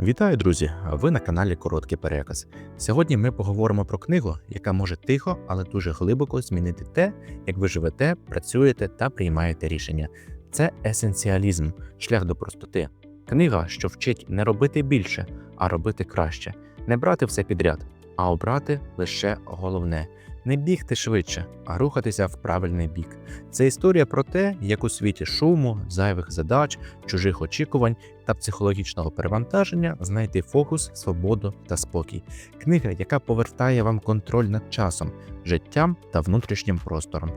Вітаю, друзі! Ви на каналі Короткий Переказ. Сьогодні ми поговоримо про книгу, яка може тихо, але дуже глибоко змінити те, як ви живете, працюєте та приймаєте рішення. Це есенціалізм, шлях до простоти. Книга, що вчить не робити більше, а робити краще, не брати все підряд, а обрати лише головне. Не бігти швидше, а рухатися в правильний бік. Це історія про те, як у світі шуму, зайвих задач, чужих очікувань та психологічного перевантаження знайти фокус, свободу та спокій. Книга, яка повертає вам контроль над часом, життям та внутрішнім простором.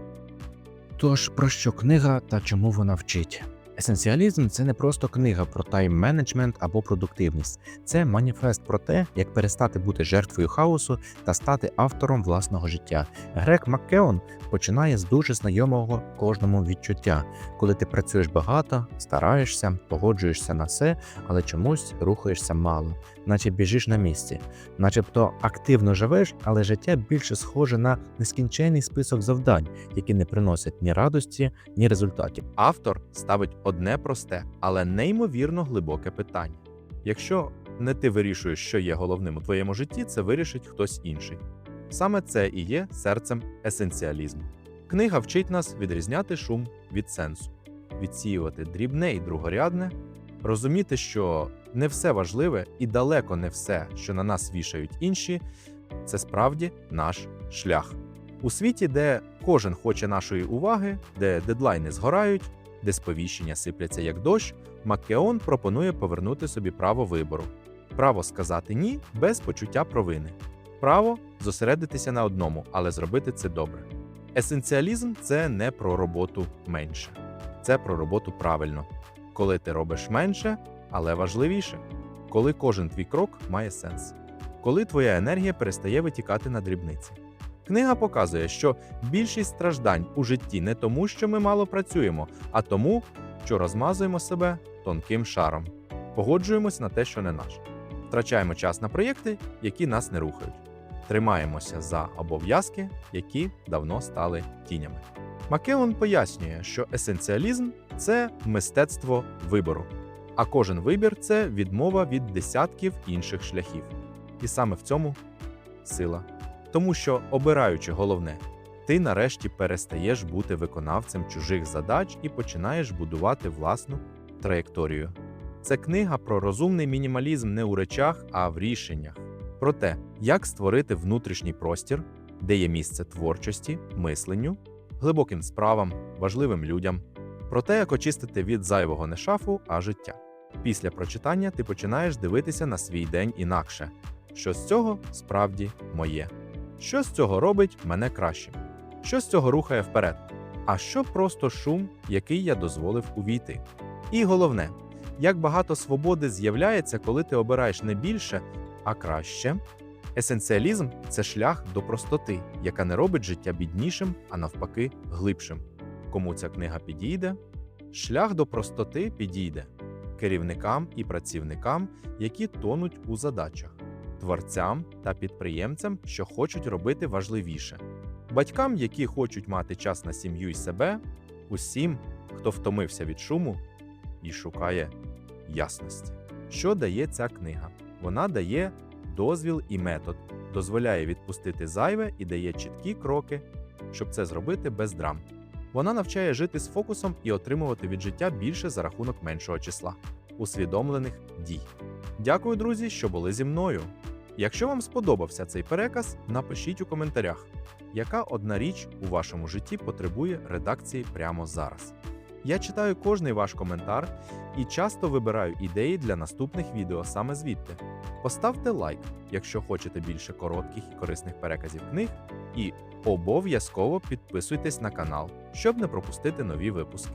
Тож про що книга та чому вона вчить? Есенціалізм це не просто книга про тайм-менеджмент або продуктивність, це маніфест про те, як перестати бути жертвою хаосу та стати автором власного життя. Грек Маккеон починає з дуже знайомого кожному відчуття, коли ти працюєш багато, стараєшся, погоджуєшся на все, але чомусь рухаєшся мало, наче біжиш на місці, начебто активно живеш, але життя більше схоже на нескінченний список завдань, які не приносять ні радості, ні результатів. Автор ставить одне просте, але неймовірно глибоке питання. Якщо не ти вирішуєш, що є головним у твоєму житті, це вирішить хтось інший. Саме це і є серцем есенціалізму. Книга вчить нас відрізняти шум від сенсу, відсіювати дрібне і другорядне, розуміти, що не все важливе і далеко не все, що на нас вішають інші, це справді наш шлях. У світі, де кожен хоче нашої уваги, де дедлайни згорають, де сповіщення сипляться як дощ, Маккеон пропонує повернути собі право вибору, право сказати ні без почуття провини, право зосередитися на одному, але зробити це добре. Есенціалізм це не про роботу менше, це про роботу правильно, коли ти робиш менше, але важливіше, коли кожен твій крок має сенс, коли твоя енергія перестає витікати на дрібниці. Книга показує, що більшість страждань у житті не тому, що ми мало працюємо, а тому, що розмазуємо себе тонким шаром, погоджуємось на те, що не наш, втрачаємо час на проєкти, які нас не рухають, тримаємося за обов'язки, які давно стали тінями. Макеон пояснює, що есенціалізм це мистецтво вибору, а кожен вибір це відмова від десятків інших шляхів. І саме в цьому сила. Тому що, обираючи головне, ти нарешті перестаєш бути виконавцем чужих задач і починаєш будувати власну траєкторію. Це книга про розумний мінімалізм не у речах, а в рішеннях, про те, як створити внутрішній простір, де є місце творчості, мисленню, глибоким справам, важливим людям, про те, як очистити від зайвого не шафу, а життя. Після прочитання ти починаєш дивитися на свій день інакше, що з цього справді моє. Що з цього робить мене кращим? Що з цього рухає вперед? А що просто шум, який я дозволив увійти? І головне, як багато свободи з'являється, коли ти обираєш не більше, а краще. Есенціалізм це шлях до простоти, яка не робить життя біднішим, а навпаки, глибшим. Кому ця книга підійде? Шлях до простоти підійде керівникам і працівникам, які тонуть у задачах творцям та підприємцям, що хочуть робити важливіше, батькам, які хочуть мати час на сім'ю і себе, усім, хто втомився від шуму і шукає ясності. Що дає ця книга? Вона дає дозвіл і метод, дозволяє відпустити зайве і дає чіткі кроки, щоб це зробити без драм. Вона навчає жити з фокусом і отримувати від життя більше за рахунок меншого числа усвідомлених дій. Дякую, друзі, що були зі мною. Якщо вам сподобався цей переказ, напишіть у коментарях, яка одна річ у вашому житті потребує редакції прямо зараз. Я читаю кожний ваш коментар і часто вибираю ідеї для наступних відео саме звідти. Поставте лайк, якщо хочете більше коротких і корисних переказів книг, і обов'язково підписуйтесь на канал, щоб не пропустити нові випуски.